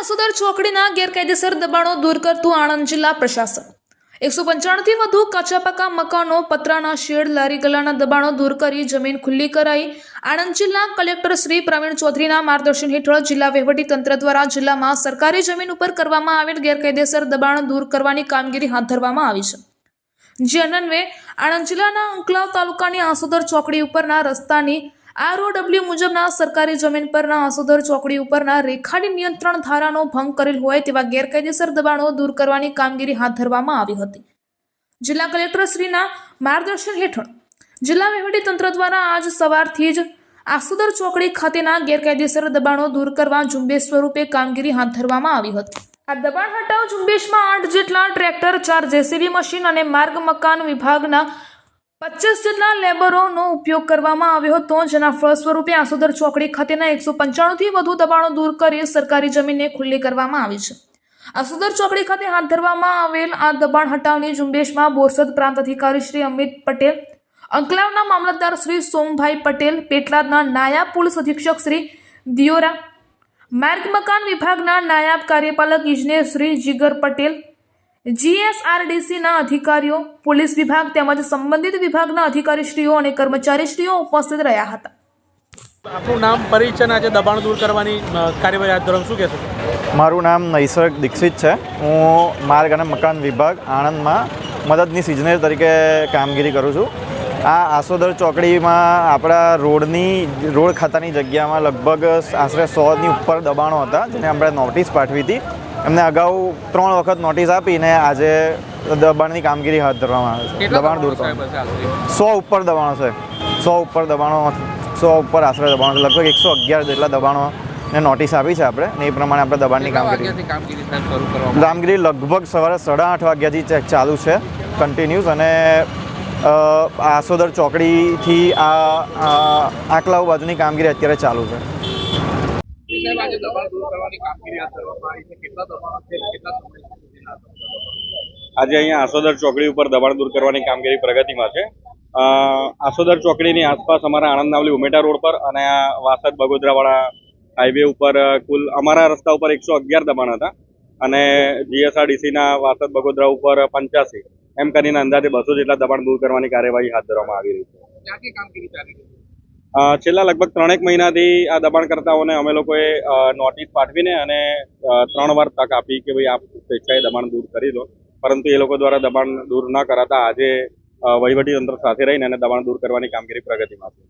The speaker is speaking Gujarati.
આસોદર ચોકડીના ગેરકાયદેસર દબાણો દૂર કરતું આણંદ જિલ્લા પ્રશાસન. એકસો પંચાણુંથી વધુ કાચા પાકા મકાનો, પતરાના શેડ, લારી ગલાના દબાણો દૂર કરી જમીન ખુલ્લી કરાઈ. આણંદ જિલ્લા કલેક્ટર શ્રી પ્રવીણ ચૌધરીના માર્ગદર્શન હેઠળ જિલ્લા તંત્ર દ્વારા જિલ્લામાં સરકારી જમીન ઉપર કરવામાં આવેલ ગેરકાયદેસર દબાણો દૂર કરવાની કામગીરી હાથ ધરવામાં આવી છે. જે અન્વયે આણંદ જિલ્લાના અંકલાવ તાલુકાની આસોદર ચોકડી ઉપરના રસ્તાની આરઓડબ્લ્યુ મુજબના સરકારી જમીન પરના આસોદર ચોકડી ઉપરના રેખાડી નિયંત્રણ ધારાનો ભંગ કરેલ હોય તેવા ગેરકાયદેસર દબાણો દૂર કરવાની કામગીરી હાથ ધરવામાં આવી હતી. જિલ્લા કલેક્ટરશ્રીના માર્ગદર્શન હેઠળ જિલ્લા તંત્ર દ્વારા આજ સવારથી જ આસોદર ચોકડી ખાતેના ગેરકાયદેસર દબાણો દૂર કરવા ઝુંબેશ સ્વરૂપે કામગીરી હાથ ધરવામાં આવી હતી. આ દબાણ હટાવ ઝુંબેશમાં આઠ જેટલા ટ્રેક્ટર, ચાર જેસીબી મશીન અને માર્ગ મકાન વિભાગના પચીસ જેટલા લેબરોનો ઉપયોગ કરવામાં આવ્યો હતો, જેના ફળ સ્વરૂપે આસોદર ચોકડી ખાતેના એકસો પંચાણુંથી વધુ દબાણો દૂર કરી સરકારી જમીનને ખુલ્લી કરવામાં આવી છે. આસોદર ચોકડી ખાતે હાથ ધરવામાં આવેલ આ દબાણ હટાવની ઝુંબેશમાં બોરસદ પ્રાંત અધિકારી શ્રી અમિત પટેલ, અંકલાવના મામલતદાર શ્રી સોમભાઈ પટેલ, પેટલાદના નાયબ પોલીસ અધિક્ષક શ્રી દિયોરા, માર્ગ મકાન વિભાગના નાયબ કાર્યપાલક ઇજનેર શ્રી જીગર પટેલ જીએસઆરડીસીના અધિકારીઓ પોલીસ વિભાગ તેમજ સંબંધિત વિભાગના અધિકારીશ્રીઓ અને કર્મચારીશ્રીઓ ઉપસ્થિત રહ્યા હતા. આપણું નામ પરિચય આજે દબાણ દૂર કરવાની કાર્યવાહી હાથ ધરમ શું કહેશો? મારું નામ નૈસર્ગ દીક્ષિત છે. હું માર્ગ અને મકાન વિભાગ આણંદમાં મદદનીશ ઇજનેર તરીકે કામગીરી કરું છું. આ આસોદર ચોકડીમાં આપણા રોડની રોડ ખાતાની જગ્યામાં લગભગ આશરે સોની ઉપર દબાણો હતા જેને આપણે નોટિસ પાઠવી હતી. એમને અગાઉ ત્રણ વખત નોટિસ આપીને આજે દબાણની કામગીરી હાથ ધરવામાં આવે છે. દબાણ દૂર કરવા સો ઉપર દબાણો છે. સો ઉપર દબાણો સો ઉપર આશરે દબાણો લગભગ એકસો અગિયાર જેટલા દબાણો ને નોટિસ આપી છે આપણે ને એ પ્રમાણે આપણે દબાણની કામગીરી કામગીરી લગભગ સવારે સાડા આઠ વાગ્યાથી ચાલુ છે કન્ટિન્યુઝ અને આસોદર ચોકડીથી આ આકલાવ બાજુની કામગીરી અત્યારે ચાલુ છે. આજે દબાણ દૂર કરવાની કામગીરી હાથ ધરવામાં આવી છે કેટલા દબાણ છે કેટલા સમય સુધીના આજે અહીંયા આસોદર ચોકડી ઉપર દબાણ દૂર કરવાની કામગીરી પ્રગતિમાં છે. આસોદર ચોકડીની આસપાસ અમારા આણંદ નાવલી ઉમેટા રોડ પર અને આ વાસદ બગોદરાવાળા હાઈવે ઉપર કુલ અમારા રસ્તા ઉપર એકસો અગિયાર દબાણ હતા અને જીએસઆરડીસીના વાસદ બગોદરા ઉપર પંચ્યાસી. એમ કરીને અંદાજે બસો જેટલા દબાણ દૂર કરવાની કાર્યવાહી હાથ ધરવામાં આવી રહી છે? છેલ્લા લગભગ ત્રણેક મહિનાથી આ દબાણકર્તાઓને અમે લોકોએ નોટિસ પાઠવીને અને ત્રણ વાર તક આપી કે ભાઈ આપ સ્વેચ્છાએ દબાણ દૂર કરી દો. પરંતુ એ લોકો દ્વારા દબાણ દૂર ન કરાતા આજે વહીવટીતંત્ર વહીવટી તંત્ર સાથે રહીને અને દબાણ દૂર કરવાની કામગીરી પ્રગતિમાં છે.